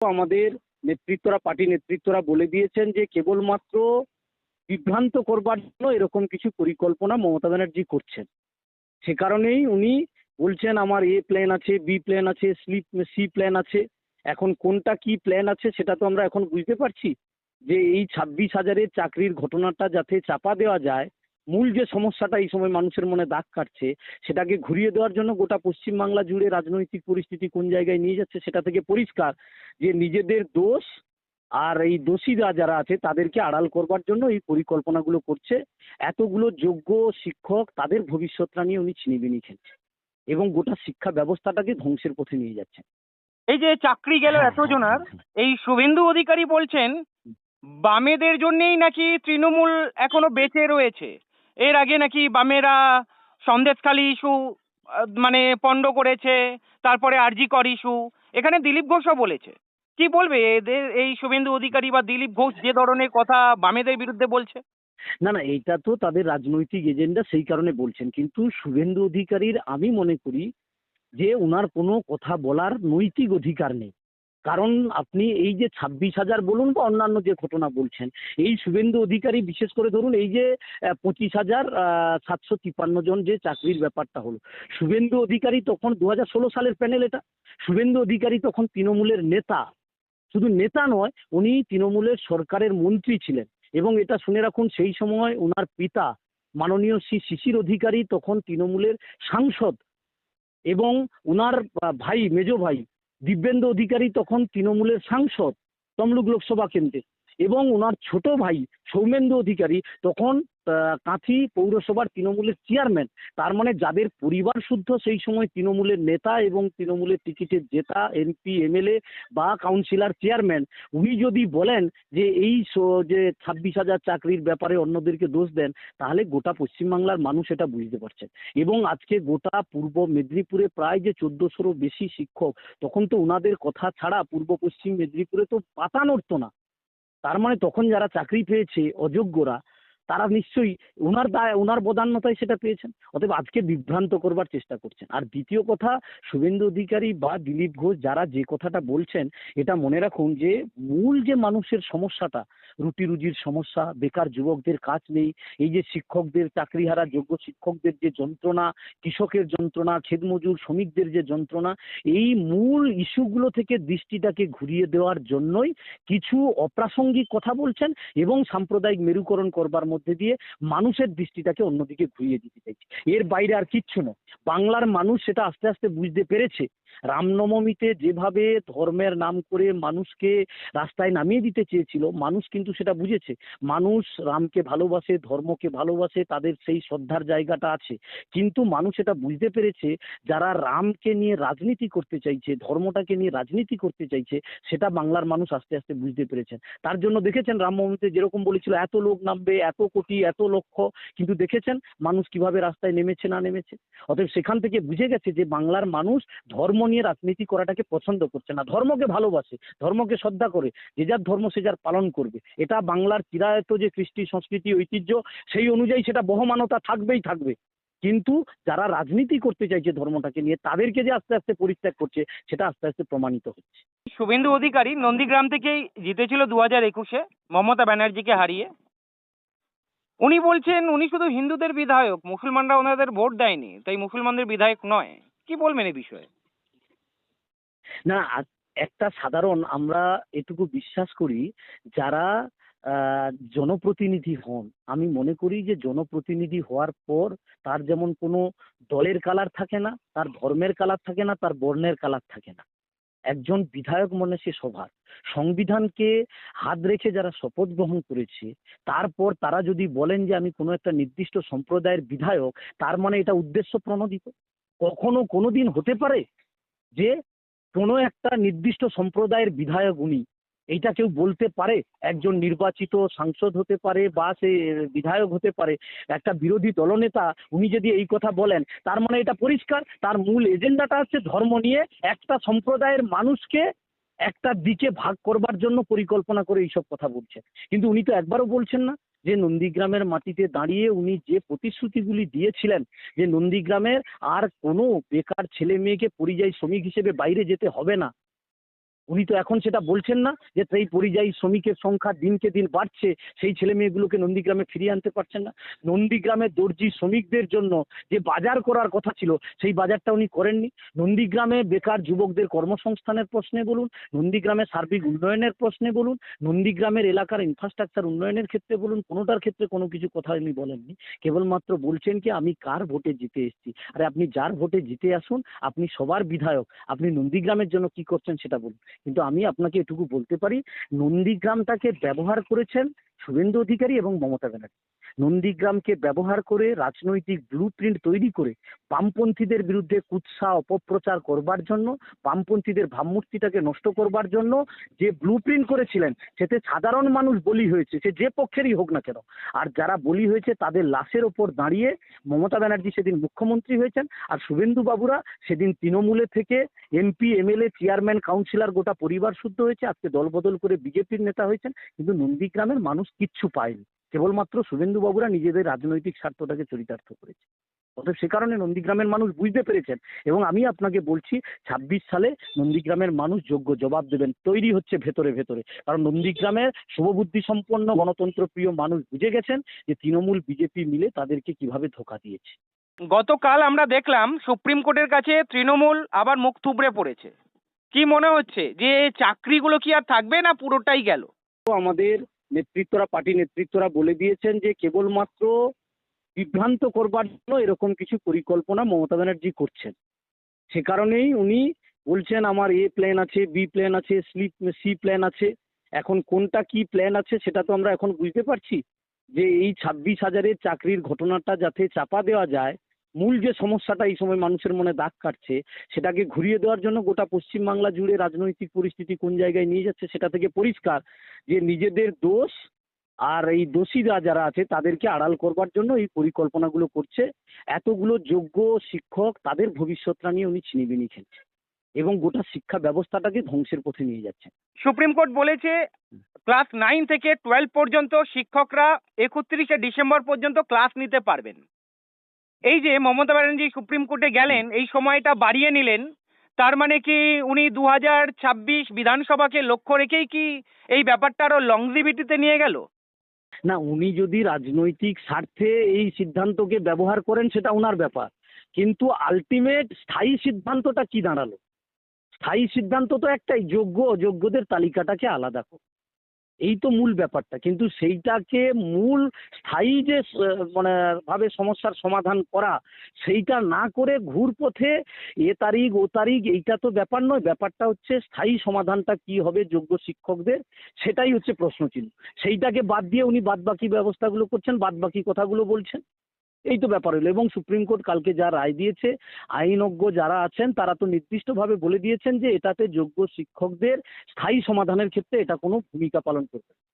আমাদের নেতৃত্বরা, পার্টি নেতৃত্বরা বলে দিয়েছেন যে কেবলমাত্র বিভ্রান্ত করবার জন্য এরকম কিছু পরিকল্পনা মমতা ব্যানার্জি করছেন। সে কারণেই উনি বলছেন, আমার এ প্ল্যান আছে, বি প্ল্যান আছে স্লিপ সি প্ল্যান আছে। এখন কোনটা কি প্ল্যান আছে সেটা তো আমরা এখন বুঝতে পারছি যে এই ছাব্বিশ হাজারের চাকরির ঘটনাটা যাতে চাপা দেওয়া যায় মূল যে সমস্যাটা এই সময় মানুষের মনে দাগ কাটছে সেটাকে ঘুরিয়ে দেওয়ার জন্য গোটা পশ্চিমবাংলা জুড়ে রাজনৈতিক পরিস্থিতি কোন জায়গায় নিয়ে যাচ্ছে সেটা থেকে পরিষ্কার যে নিজেদের দোষ আর এই দোষীরা যারা আছে তাদেরকে আড়াল করবার জন্য এই পরিকল্পনাগুলো করছে। এতগুলো যোগ্য শিক্ষক তাদের ভবিষ্যৎটা নিয়ে উনি ছিনিবিনি খেলছে এবং গোটা শিক্ষা ব্যবস্থাটাকে ধ্বংসের পথে নিয়ে যাচ্ছে এই যে চাকরি গেল হ্যাঁ, এত জনার হ্যাঁ, এই শুভেন্দু অধিকারী বলছেন বামেদের জন্যেই নাকি তৃণমূল এখনও বেঁচে রয়েছে? এর আগে নাকি বামেরা সন্দেশখালী ইস্যু মানে পণ্ড করেছে, তারপরে আরজি কর ইস্যু, এখানে দিলীপ ঘোষও বলেছে। কি বলবে এদের এই শুভেন্দু অধিকারী বা দিলীপ ঘোষ যে ধরনের কথা বামেদের বিরুদ্ধে বলছে? না না এইটা তো তাদের রাজনৈতিক এজেন্ডা, সেই কারণে বলছেন। কিন্তু শুভেন্দু অধিকারীর আমি মনে করি যে ওনার কোনো কথা বলার নৈতিক অধিকার নেই। কারণ আপনি এই যে ছাব্বিশ হাজার বলুন বা অন্যান্য যে ঘটনা বলছেন, এই শুভেন্দু অধিকারী বিশেষ করে ধরুন এই যে পঁচিশ হাজার সাতশো তিপ্পান্ন জন যে চাকরির ব্যাপারটা হলো, শুভেন্দু অধিকারী তখন দু হাজার ষোলো সালের প্যানেল এটা, শুভেন্দু অধিকারী তখন তৃণমূলের নেতা, শুধু নেতা নয়, উনি তৃণমূলের সরকারের মন্ত্রী ছিলেন এবং এটা শুনে রাখুন সেই সময় ওনার পিতা মাননীয় শ্রী শিশির অধিকারী তখন তৃণমূলের সাংসদ এবং ওনার ভাই, মেজ ভাই দিব্যেন্দু অধিকারী তখন তৃণমূলের সাংসদ তমলুক লোকসভা কেন্দ্রে। এবং ওনার ছোট ভাই সৌমেন্দু অধিকারী, তখন কাঁথি পৌরসভার তৃণমূলের চেয়ারম্যান তার মানে যাদের পরিবার শুদ্ধ সেই সময় তৃণমূলের নেতা এবং তৃণমূলের টিকিটে জেতা এমপি এমএলএ বা কাউন্সিলর চেয়ারম্যান উনি যদি বলেন যে এই যে ছাব্বিশ হাজার চাকরির ব্যাপারে অন্যদেরকে দোষ দেন, তাহলে গোটা পশ্চিমবাংলার মানুষ এটা বুঝতে পারছেন। এবং আজকে গোটা পূর্ব মেদিনীপুরে প্রায় যে চোদ্দোশোরও বেশি শিক্ষক, তখন তো ওনাদের কথা ছাড়া পূর্ব পশ্চিম মেদিনীপুরে তো পাতা নড়তো না। তার মানে তখন যারা চাকরি পেয়েছে অযোগ্যরা, তারা নিশ্চয়ই ওনার দায় ওনার বদান্যতায় সেটা পেয়েছেন। অতএব আজকে বিভ্রান্ত করবার চেষ্টা করছেন। আর দ্বিতীয় কথা, শুভেন্দু অধিকারী বা দিলীপ ঘোষ যারা যে কথাটা বলছেন, এটা মনে রাখুন যে মূল যে মানুষের সমস্যাটা রুটি রুজির সমস্যা, বেকার যুবকদের কাজ নেই, এই যে শিক্ষকদের চাকরিহারা, যোগ্য শিক্ষকদের যে যন্ত্রণা, কৃষকের যন্ত্রণা খেতমজুর শ্রমিকদের যে যন্ত্রণা, এই মূল ইস্যুগুলো থেকে দৃষ্টিটাকে ঘুরিয়ে দেওয়ার জন্যই কিছু অপ্রাসঙ্গিক কথা বলছেন এবং সাম্প্রদায়িক মেরুকরণ করবার মধ্যে দিয়ে মানুষের দৃষ্টিটাকে অন্যদিকে ঘুরিয়ে দিতে চাইছে। এর বাইরে আর কিচ্ছু নয়। বাংলার মানুষ সেটা আস্তে আস্তে বুঝতে পেরেছে। রামনবমীতে যেভাবে ধর্মের নাম করে মানুষকে রাস্তায় নামিয়ে দিতে চেয়েছিল, মানুষ কিন্তু সেটা বুঝেছে। মানুষ রামকে ভালোবাসে, ধর্মকে ভালোবাসে, তাদের সেই শ্রদ্ধার জায়গাটা আছে। কিন্তু মানুষ এটা বুঝতে পেরেছে, যারা রামকে নিয়ে রাজনীতি করতে চাইছে, ধর্মটাকে নিয়ে রাজনীতি করতে চাইছে, সেটা বাংলার মানুষ আস্তে আস্তে বুঝতে পেরেছেন। তার জন্য দেখেছেন রামনবমীতে যেরকম বলেছিল, এত লোক নামবে, এত কোটি, এত লক্ষ, কিন্তু দেখেছেন মানুষ কীভাবে রাস্তায় নেমেছে, না নেমেছে? অতএব সেখান থেকে বুঝে গেছে যে বাংলার মানুষ ধর্ম নিয়ে রাজনীতি করাটাকে পছন্দ করছে না। ধর্মকে ভালোবাসে, ধর্মকে শ্রদ্ধা করে, যে যার ধর্ম সে যার পালন করবে। এটা বাংলার চিরায়ত যে কৃষ্টি সংস্কৃতি ঐতিহ্য সেই অনুযায়ী সেটা বহমানতা থাকবেই থাকবে। কিন্তু যারা রাজনীতি করতে চাইছে ধর্মটাকে নিয়ে তাদেরকে যে আস্তে আস্তে পরিত্যাগ করছে সেটা আস্তে আস্তে প্রমাণিত হচ্ছে। শুভেন্দু অধিকারী নন্দীগ্রাম থেকেই জিতেছিল দু হাজার একুশে মমতা ব্যানার্জিকে হারিয়ে। উনি বলছেন উনি শুধু হিন্দুদের বিধায়ক মুসলমানরা ওনাদের ভোট দেয়নি তাই মুসলমানদের বিধায়ক নয়। কি বলবেন এই বিষয়ে? না একটা সাধারণ আমরা এটুকু বিশ্বাস করি, যারা জনপ্রতিনিধি হন, আমি মনে করি যে জনপ্রতিনিধি হওয়ার পর তার যেমন কোনো দলের কালার থাকে না, তার ধর্মের কালার থাকে না, তার বর্ণের কালার থাকে না। একজন বিধায়ক মনে সে সভার। সংবিধানকে হাত রেখে যারা শপথ গ্রহণ করেছে, তারপর তারা যদি বলেন যে আমি কোনো একটা নির্দিষ্ট সম্প্রদায়ের বিধায়ক, তার মানে এটা উদ্দেশ্য প্রণোদিত। কখনো কোনোদিন হতে পারে যে কোনো একটা নির্দিষ্ট সম্প্রদায়ের বিধায়ক উনি, এইটা কেউ বলতে পারে? একজন নির্বাচিত সাংসদ হতে পারে বা সে বিধায়ক হতে পারে, একটা বিরোধী দলনেতা উনি যদি এই কথা বলেন, তার মানে এটা পরিষ্কার? তার মূল এজেন্ডাটা হচ্ছে ধর্ম নিয়ে একটা সম্প্রদায়ের মানুষকে একটা দিকে ভাগ করবার জন্য পরিকল্পনা করে এইসব কথা বলছেন। কিন্তু উনি তো একবারও বলছেন না। যে নন্দীগ্রামের মাটিতে দাঁড়িয়ে উনি যে প্রতিশ্রুতিগুলি দিয়েছিলেন যে নন্দীগ্রামের আর কোনো বেকার ছেলে মেয়েকে পরিযায়ী শ্রমিক হিসেবে বাইরে যেতে হবে না উনি তো এখন সেটা বলছেন না যে সেই পরিযায়ী শ্রমিকের সংখ্যা দিনকে দিন বাড়ছে, সেই ছেলে মেয়েগুলোকে নন্দীগ্রামে ফিরিয়ে আনতে পারছেন না। নন্দীগ্রামের দর্জি শ্রমিকদের জন্য যে বাজার করার কথা ছিল, সেই বাজারটা উনি করেননি। নন্দীগ্রামে বেকার যুবকদের কর্মসংস্থানের প্রশ্নে বলুন নন্দীগ্রামের সার্বিক উন্নয়নের প্রশ্নে বলুন, নন্দীগ্রামের এলাকার ইনফ্রাস্ট্রাকচার উন্নয়নের ক্ষেত্রে বলুন, কোনোটার ক্ষেত্রে কোনো কিছু কথা উনি বলেননি। কেবলমাত্র বলছেন কি, আমি কার ভোটে জিতে এসেছি? আরে আপনি যার ভোটে জিতে আসুন, আপনি সবার বিধায়ক, আপনি নন্দীগ্রামের জন্য কি করছেন সেটা বলুন। কিন্তু আমি আপনাকে এটুকু বলতে পারি নন্দীগ্রামটাকে ব্যবহার করেছেন শুভেন্দু অধিকারী এবং মমতা ব্যানার্জি। নন্দীগ্রামকে ব্যবহার করে রাজনৈতিক ব্লু প্রিন্ট তৈরি করে বামপন্থীদের বিরুদ্ধে কুৎসা, অপপ্রচার করবার জন্য, বামপন্থীদের ভাবমূর্তিটাকে নষ্ট করবার জন্য যে ব্লু প্রিন্ট করেছিলেন, সেতে সাধারণ মানুষ বলি হয়েছে, সে যে পক্ষেরই হোক না কেন। আর যারা বলি হয়েছে, তাদের লাশের ওপর দাঁড়িয়ে মমতা ব্যানার্জি সেদিন মুখ্যমন্ত্রী হয়েছেন, আর শুভেন্দু বাবুরা সেদিন তৃণমূলে থেকে এমপি এমএলএ চেয়ারম্যান কাউন্সিলর গোটা পরিবার শুদ্ধ হয়েছে, আজকে দলবদল করে বিজেপির নেতা হয়েছেন, কিন্তু নন্দীগ্রামের মানুষ কিচ্ছু পায়নি। কেবলমাত্র শুভেন্দু বাবুরা নিজেদের রাজনৈতিক স্বার্থটাকে চরিতার্থ করেছে। অতএব সে কারণে নন্দীগ্রামের মানুষ বুঝতে পেরেছেন এবং আমি আপনাকে বলছি ছাব্বিশ সালে নন্দীগ্রামের মানুষ যোগ্য জবাব দেবেন তৈরি হচ্ছে ভেতরে ভেতরে। কারণ নন্দীগ্রামের শুভবুদ্ধি সম্পন্ন গণতন্ত্র প্রিয় মানুষ বুঝে গেছেন যে তৃণমূল বিজেপি মিলে তাদেরকে কীভাবে ধোকা দিয়েছে। গতকাল আমরা দেখলাম সুপ্রিম কোর্টের কাছে তৃণমূল আবার মুখ থুবড়ে পড়েছে। কি মনে হচ্ছে যে চাকরিগুলো কি আর থাকবে না পুরোটাই গেল? তো আমাদের নেতৃত্বরা পার্টি নেতৃত্বরা বলে দিয়েছেন যে কেবলমাত্র বিভ্রান্ত করবার জন্য এরকম কিছু পরিকল্পনা মমতা ব্যানার্জি করছেন। সে কারণেই উনি বলছেন, আমার এ প্ল্যান আছে, বি প্ল্যান আছে স্লিপ সি প্ল্যান আছে। এখন কোনটা কি প্ল্যান আছে সেটা তো আমরা এখন বুঝতে পারছি যে এই ছাব্বিশ হাজারের চাকরির ঘটনাটা যাতে চাপা দেওয়া যায় মূল যে সমস্যাটা এই সময় মানুষের মনে দাগ কাটছে, সেটাকে ঘুরিয়ে দেওয়ার জন্য গোটা পশ্চিমবাংলা জুড়ে রাজনৈতিক পরিস্থিতি কোন জায়গায় নিয়ে যাচ্ছে সেটা থেকে পরিষ্কার যে নিজেদের দোষ আর এই দোষীরা যারা আছে তাদেরকে আড়াল করবার জন্য এই পরিকল্পনাগুলো করছে। এতগুলো যোগ্য শিক্ষক তাদের ভবিষ্যৎটা নিয়ে উনি ছিনিবিনি খেলছে এবং গোটা শিক্ষা ব্যবস্থাটাকে ধ্বংসের পথে নিয়ে যাচ্ছে সুপ্রিম কোর্ট বলেছে, ক্লাস নাইন থেকে টুয়েলভ পর্যন্ত শিক্ষকরা একত্রিশে ডিসেম্বর পর্যন্ত ক্লাস নিতে পারবেন। এই যে মমতা ব্যানার্জি সুপ্রিম কোর্টে গেলেন, এই সময়টা বাড়িয়ে নিলেন, তার মানে কি উনি দু হাজার ছাব্বিশ বিধানসভাকে লক্ষ্য রেখেই কি এই ব্যাপারটা আরও লংজিভিটিতে নিয়ে গেল? না, উনি যদি রাজনৈতিক স্বার্থে এই সিদ্ধান্তকে ব্যবহার করেন, সেটা ওনার ব্যাপার। কিন্তু আলটিমেট স্থায়ী সিদ্ধান্তটা কি দাঁড়াল? স্থায়ী সিদ্ধান্ত তো একটাই যোগ্য অযোগ্যদের তালিকাটাকে আলাদা করো। এই তো মূল ব্যাপারটা। কিন্তু সেইটাকে মূল স্থায়ী যে মানে ভাবে সমস্যার সমাধান করা, সেইটা না করে ঘুরপথে এ তারিখ, ও তারিখ, এইটা তো ব্যাপার নয়। ব্যাপারটা হচ্ছে স্থায়ী সমাধানটা কি হবে যোগ্য শিক্ষকদের, সেটাই হচ্ছে প্রশ্ন চিহ্ন সেইটাকে বাদ দিয়ে উনি বাদবাকি ব্যবস্থাগুলো করছেন, বাদবাকি কথাগুলো বলছেন। এই তো ব্যাপার হলো এবং সুপ্রিম কোর্ট কালকে যা রায় দিয়েছে, আইনজ্ঞ যারা আছেন, তারা তো নির্দিষ্টভাবে বলে দিয়েছেন যে এটাতে যোগ্য শিক্ষকদের স্থায়ী সমাধানের ক্ষেত্রে এটা কোনো ভূমিকা পালন করবে।